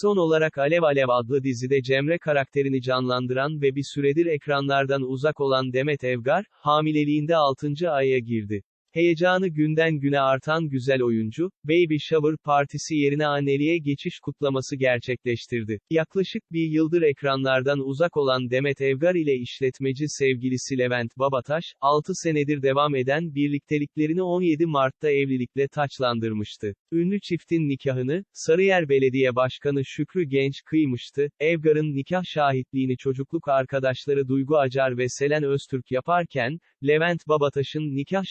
Son olarak Alev Alev adlı dizide Cemre karakterini canlandıran ve bir süredir ekranlardan uzak olan Demet Evgar, hamileliğinde 6. aya girdi. Heyecanı günden güne artan güzel oyuncu, Baby Shower partisi yerine anneliğe geçiş kutlaması gerçekleştirdi. Yaklaşık bir yıldır ekranlardan uzak olan Demet Evgar ile işletmeci sevgilisi Levent Babataş, 6 senedir devam eden birlikteliklerini 17 Mart'ta evlilikle taçlandırmıştı. Ünlü çiftin nikahını, Sarıyer Belediye Başkanı Şükrü Genç kıymıştı. Evgar'ın nikah şahitliğini çocukluk arkadaşları Duygu Acar ve Selen Öztürk yaparken, Levent Babataş'ın nikah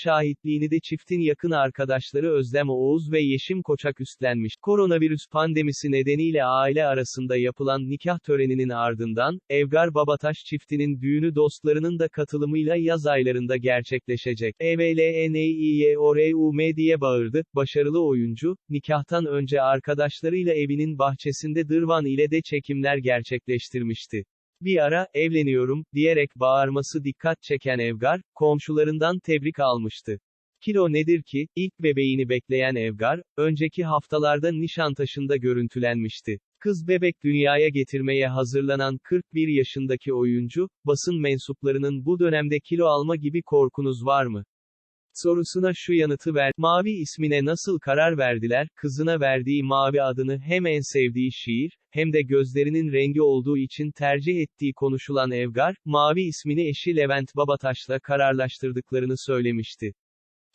şahitliğini de çiftin yakın arkadaşları Özlem Oğuz ve Yeşim Koçak üstlenmiş. Koronavirüs pandemisi nedeniyle aile arasında yapılan nikah töreninin ardından, Evgar Babataş çiftinin düğünü dostlarının da katılımıyla yaz aylarında gerçekleşecek. E EVLNEIYORUM diye bağırdı, başarılı oyuncu, nikahtan önce arkadaşlarıyla evinin bahçesinde Dırvan ile de çekimler gerçekleştirmişti. Bir ara, evleniyorum, diyerek bağırması dikkat çeken Evgar, komşularından tebrik almıştı. Kilo nedir ki, ilk bebeğini bekleyen Evgar, önceki haftalarda Nişantaşı'nda görüntülenmişti. Kız bebek dünyaya getirmeye hazırlanan 41 yaşındaki oyuncu, basın mensuplarının bu dönemde kilo alma gibi korkunuz var mı? Sorusuna şu yanıtı ver, Mavi ismine nasıl karar verdiler, kızına verdiği Mavi adını hem en sevdiği şiir, hem de gözlerinin rengi olduğu için tercih ettiği konuşulan Evgar, Mavi ismini eşi Levent Babataş'la kararlaştırdıklarını söylemişti.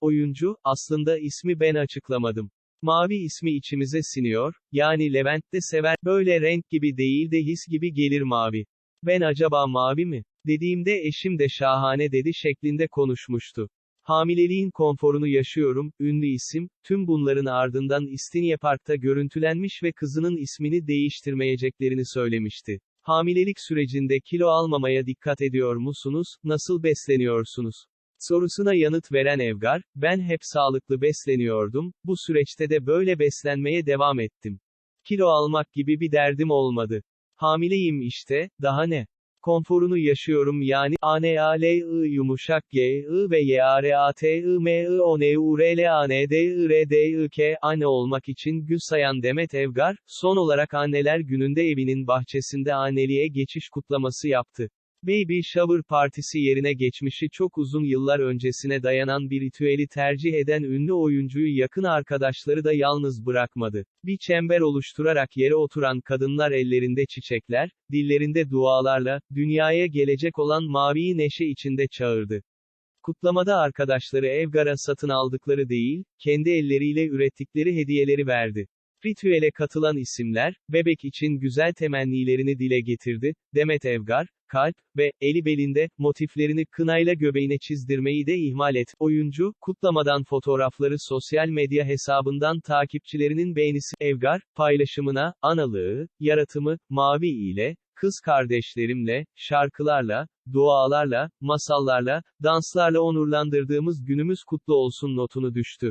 Oyuncu, aslında ismi ben açıklamadım. Mavi ismi içimize siniyor, yani Levent de sever, böyle renk gibi değil de his gibi gelir mavi. Ben acaba mavi mi? Dediğimde eşim de şahane dedi şeklinde konuşmuştu. Hamileliğin konforunu yaşıyorum, ünlü isim, tüm bunların ardından İstinye Park'ta görüntülenmiş ve kızının ismini değiştirmeyeceklerini söylemişti. Hamilelik sürecinde kilo almamaya dikkat ediyor musunuz, nasıl besleniyorsunuz? Sorusuna yanıt veren Evgar, ben hep sağlıklı besleniyordum, bu süreçte de böyle beslenmeye devam ettim. Kilo almak gibi bir derdim olmadı. Hamileyim işte, daha ne? Konforunu yaşıyorum yani, a n a l i yumuşak g i ve y a r a t i m i o n u r l a n d i r d i k anne olmak için gün sayan Demet Evgar, son olarak anneler gününde evinin bahçesinde anneliğe geçiş kutlaması yaptı. Baby Shower partisi yerine geçmişi çok uzun yıllar öncesine dayanan bir ritüeli tercih eden ünlü oyuncuyu yakın arkadaşları da yalnız bırakmadı. Bir çember oluşturarak yere oturan kadınlar ellerinde çiçekler, dillerinde dualarla, dünyaya gelecek olan maviyi neşe içinde çağırdı. Kutlamada arkadaşları Evgar'a satın aldıkları değil, kendi elleriyle ürettikleri hediyeleri verdi. Ritüele katılan isimler, bebek için güzel temennilerini dile getirdi. Demet Evgar, kalp ve eli belinde motiflerini kınayla göbeğine çizdirmeyi de ihmal et. Oyuncu, kutlamadan fotoğrafları sosyal medya hesabından takipçilerinin beğenisi Evgar paylaşımına analığı, yaratımı mavi ile kız kardeşlerimle, şarkılarla, dualarla, masallarla, danslarla onurlandırdığımız günümüz kutlu olsun notunu düştü.